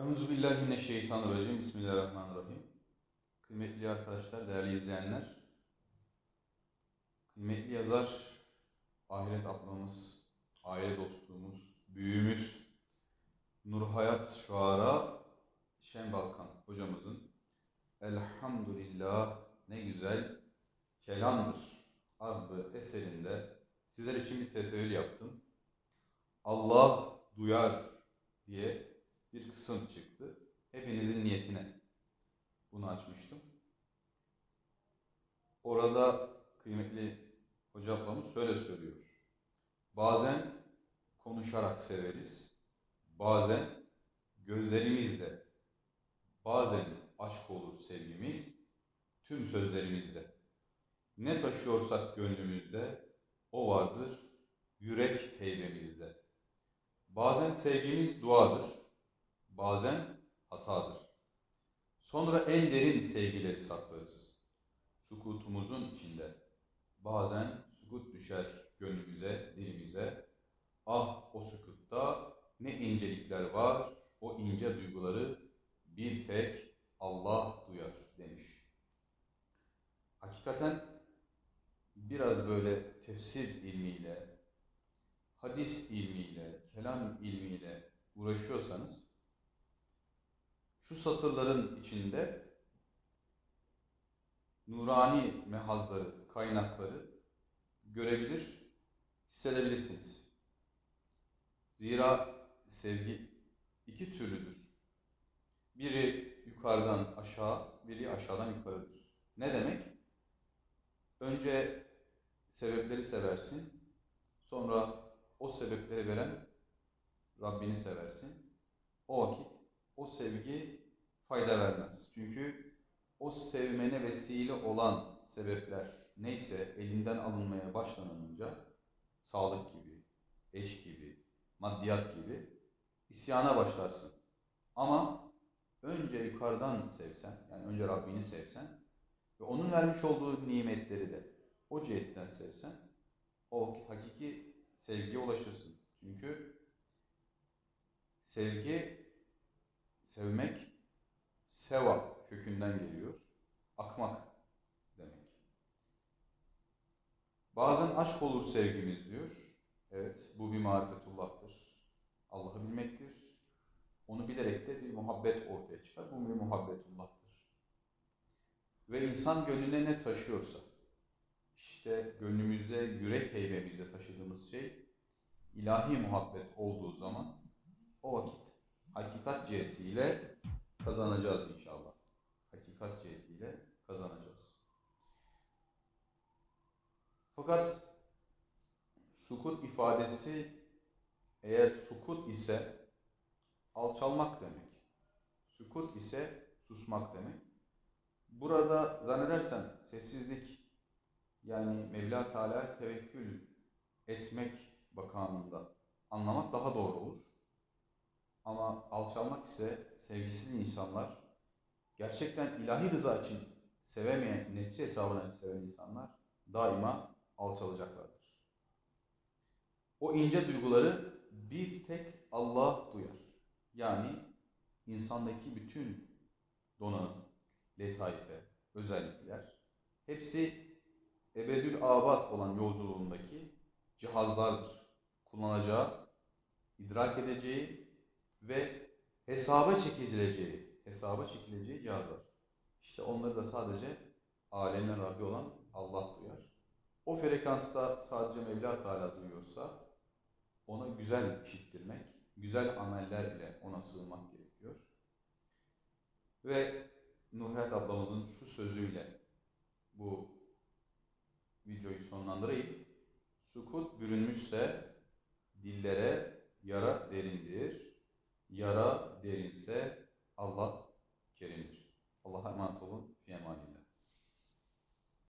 Euzubillahimineşşeytanirracim. Bismillahirrahmanirrahim. Kıymetli arkadaşlar, değerli izleyenler. Kıymetli yazar, ahiret ablamız, aile dostluğumuz, büyüğümüz, Nur Hayat Şuara Şen Balkan hocamızın Elhamdülillah ne güzel kelamdır adlı eserinde sizler için bir tefeül yaptım. Allah duyar diye bir kısım çıktı. Hepinizin niyetine bunu açmıştım. Orada kıymetli hoca ablamız şöyle söylüyor. Bazen konuşarak severiz, bazen gözlerimizle, bazen aşk olur sevgimiz, tüm sözlerimizde. Ne taşıyorsak gönlümüzde, o vardır yürek heybemizde. Bazen sevgimiz duadır, bazen hatadır. Sonra en derin sevgileri saklarız. Sukutumuzun içinde. Bazen sukut düşer gönlümüze, dilimize. Ah o sukutta ne incelikler var, o ince duyguları bir tek Allah duyar demiş. Hakikaten biraz böyle tefsir ilmiyle, hadis ilmiyle, kelam ilmiyle uğraşıyorsanız şu satırların içinde nurani mehazları, kaynakları görebilir, hissedebilirsiniz. Zira sevgi iki türlüdür. Biri yukarıdan aşağı, biri aşağıdan yukarıdır. Ne demek? Önce sebepleri seversin, sonra o sebepleri veren Rabbini seversin. O vakit o sevgi fayda vermez. Çünkü o sevmene vesile olan sebepler neyse elinden alınmaya başlanınca sağlık gibi, eş gibi, maddiyat gibi isyana başlarsın. Ama önce yukarıdan sevsen, yani önce Rabbini sevsen ve onun vermiş olduğu nimetleri de o cihetten sevsen o hakiki sevgiye ulaşırsın. Çünkü sevgi sevmek seva kökünden geliyor. Akmak demek. Bazen aşk olur sevgimiz diyor. Evet bu bir marifetullah'tır. Allah'ı bilmektir. Onu bilerek de bir muhabbet ortaya çıkar. Bu bir muhabbetullah'tır. Ve insan gönlüne ne taşıyorsa, işte gönlümüzde, yürek heybemizde taşıdığımız şey ilahi muhabbet olduğu zaman o vakit hakikat cihetiyle kazanacağız inşallah. Hakikat cihetiyle kazanacağız. Fakat sukut ifadesi eğer sukut ise alçalmak demek. Sukut ise susmak demek. Burada zannedersem sessizlik yani Mevla Teala tevekkül etmek bakanında anlamak daha doğru olur. Ama alçalmak ise sevgisiz insanlar, gerçekten ilahi rıza için sevemeyen, netice hesabına seven insanlar daima alçalacaklardır. O ince duyguları bir tek Allah duyar. Yani insandaki bütün donanım, letaife, özellikler hepsi ebedül abat olan yolculuğundaki cihazlardır. Kullanacağı, idrak edeceği ve hesaba çekileceği, hesaba çekileceği cihazlar. İşte onları da sadece alemin Rabbi olan Allah duyar. O frekansta sadece Mevla Teala duyuyorsa ona güzel işittirmek, güzel ameller ile ona sığınmak gerekiyor. Ve Nurhayat ablamızın şu sözüyle bu videoyu sonlandırayım. Sukut bürünmüşse dillere yara derindir yara derinse Allah kerimdir. Allah'a emanet olun. Fi emanillah.